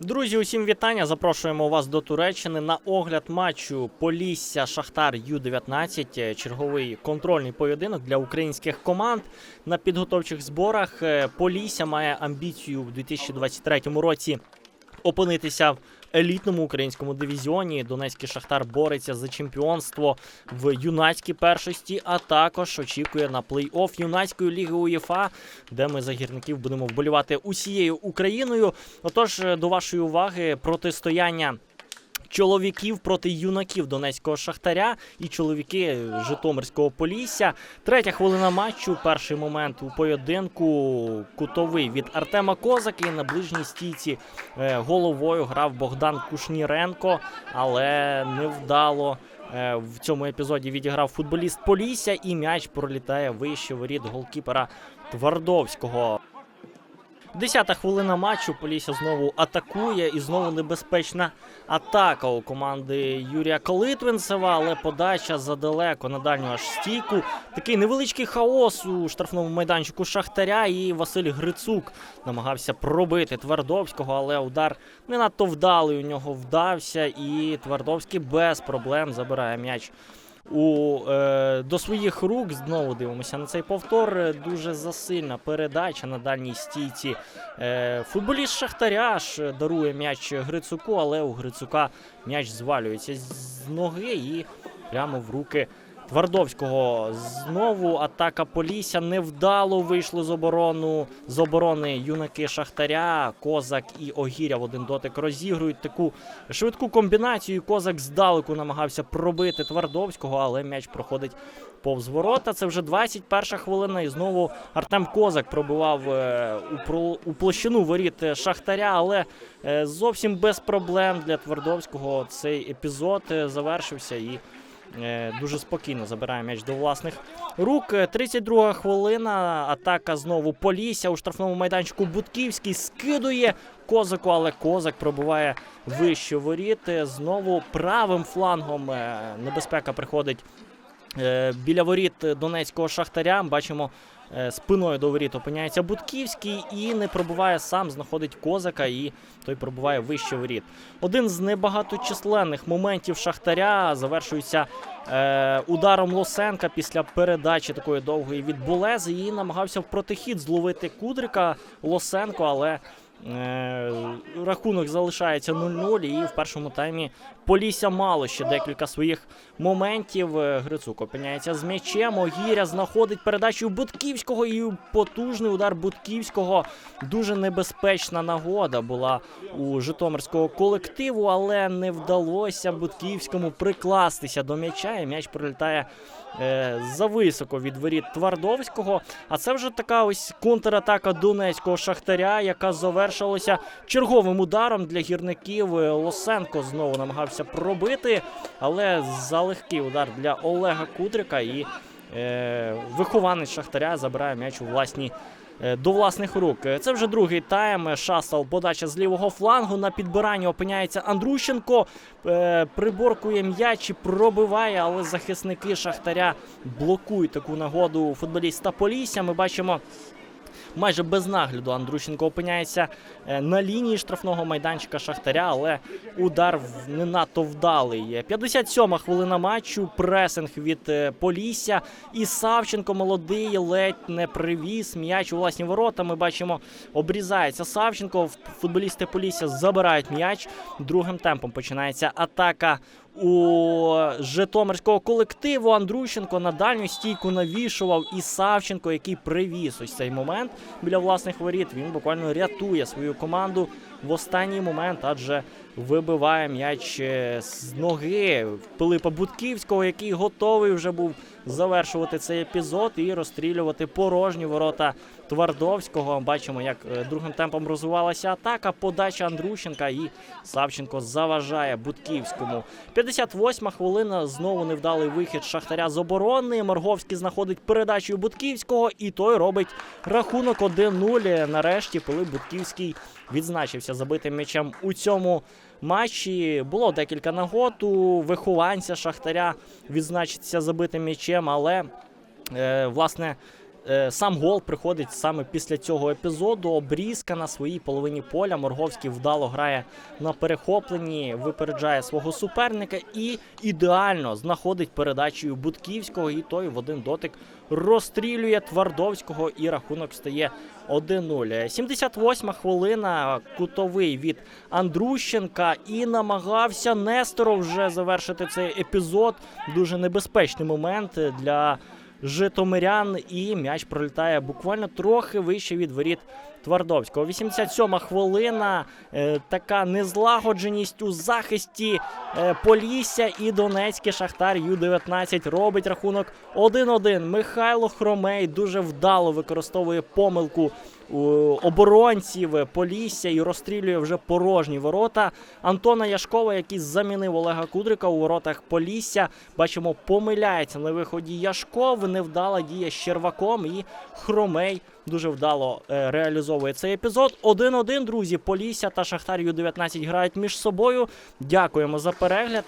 Друзі, усім вітання. Запрошуємо вас до Туреччини на огляд матчу Полісся Шахтар Ю-19. Черговий контрольний поєдинок для українських команд на підготовчих зборах. Е, Полісся має амбіцію в 2023 році опинитися в елітному українському дивізіоні. Донецький Шахтар бореться за чемпіонство в юнацькій першості, а також очікує на плей-офф юнацької ліги УЄФА, де ми за гірників будемо вболівати усією Україною. Отож, е, до вашої уваги протистояння. Чоловіків проти юнаків Донецького Шахтаря і чоловіки Житомирського Полісся. Третя хвилина матчу. Перший момент у поєдинку кутовий від Артема Козаки на ближній стійці е, головою грав Богдан Кушніренко, але невдало. е, В цьому епізоді відіграв футболіст Полісся, і м'яч пролітає вище воріт голкіпера Твардовського. Десята хвилина матчу. Полісся знову атакує і знову небезпечна атака у команди Юрія Колитвинцева, але подача задалеко на дальню аж стійку. Такий невеличкий хаос у штрафному майданчику Шахтаря. І Василь Грицук намагався пробити Твардовського, але удар не надто вдалий. У нього вдався, і Твардовський без проблем забирає м'яч у, е, до своїх рук. Знову дивимося на цей повтор. Е, Дуже засильна передача на дальній стійці. Е, футболіст Шахтаря ж дарує м'яч Грицуку, але у Грицука м'яч звалюється з ноги і прямо в руки. Твардовського знову атака Полісся невдало вийшли з оборону з оборони юнаки Шахтаря. Козак і Огіря в один дотик розігрують таку швидку комбінацію. Козак здалеку намагався пробити Твардовського, але м'яч проходить повз ворота. Це вже 21 хвилина. І знову Артем Козак пробивав е, у, площину воріт Шахтаря, але е, зовсім без проблем для Твардовського цей епізод е, завершився і. Е, Дуже спокійно забирає м'яч до власних рук. Е, 32 хвилина. Атака знову Полісся у штрафному майданчику. Будківський скидує козаку, але козак пробиває вище воріт. Е, Знову правим флангом е, небезпека приходить е, біля воріт Донецького шахтаря. Бачимо. е, Спиною до воріт опиняється Будківський і не пробуває сам, знаходить козака, і той пробуває вище воріт. Один з небагаточисленних моментів Шахтаря завершується е, ударом Лосенка після передачі такої довгої від Болези. І намагався в протихід зловити Кудрика Лосенко, але е, рахунок залишається 0-0. І в першому таймі Полісся мало ще декілька своїх моментів. Е, Грицук опиняється з м'ячем. Огіря знаходить передачу Будківського і потужний удар Будківського. Дуже небезпечна нагода була у Житомирського колективу, але не вдалося Будківському прикластися до м'яча. І м'яч прилітає е, зависоко від воріт Твардовського. А це вже така ось контратака Донецького шахтаря, яка завершилася черговим ударом для гірників. Е, Лосенко знову намагався пробити, але за легкий удар для Олега Кудрика і е, вихованець Шахтаря забирає м'яч у власній. е, До власних рук Е, це вже другий тайм. Шастал подача з лівого флангу. На підбиранні опиняється Андрущенко. Приборкує м'яч і пробиває, але захисники Шахтаря блокують таку нагоду футболіста Полісся. Ми бачимо. Майже без нагляду Андрущенко опиняється е, на лінії штрафного майданчика Шахтаря, але удар не надто вдалий. 57-ма хвилина матчу. Пресинг від е, Полісся. І Савченко молодий ледь не привіз м'яч у власні ворота. Ми бачимо, обрізається Савченко. Футболісти Полісся забирають м'яч. Другим темпом починається атака у Житомирського колективу. Андрущенко на дальню стійку навішував і Савченко, який привіз ось цей момент біля власних воріт. Він буквально рятує свою команду в останній момент, адже вибиває м'яч е, з ноги Пилипа Будківського, який готовий вже був завершувати цей епізод і розстрілювати порожні ворота Твардовського. Бачимо, як е, другим темпом розвивалася атака. Подача Андрущенка і Савченко заважає Будківському. 58-ма хвилина. Знову невдалий вихід Шахтаря з оборони. Морговський знаходить передачу Будківського, і той робить рахунок 1-0. Нарешті Пилип Будківський відзначився забитим м'ячем у цьому матчі. Було декілька нагод у вихованця Шахтаря відзначитися забитим м'ячем, але е, власне. Е, сам гол приходить саме після цього епізоду. Обрізка на своїй половині поля. Морговський вдало грає на перехопленні, випереджає свого суперника і ідеально знаходить передачею Будківського. І той в один дотик розстрілює Твардовського, і рахунок стає 1-0. 78 хвилина. Кутовий від Андрущенка і намагався Несторов вже завершити цей епізод. Дуже небезпечний момент для Житомирян. І м'яч пролітає буквально трохи вище від воріт Твардовського. 87 хвилина. Е, така незлагодженість у захисті е, Полісся і Донецький Шахтар Ю-19 робить рахунок 1-1. Михайло Хромей дуже вдало використовує помилку оборонців Полісся і розстрілює вже порожні ворота. Антона Яшкова, який замінив Олега Кудрика у воротах Полісся. Бачимо, помиляється на виході Яшков. Невдала дія з Щерваком і Хромей дуже вдало е, реалізовує цей епізод. 1-1, друзі. Полісся та Шахтар Ю-19 грають між собою. Дякуємо за перегляд.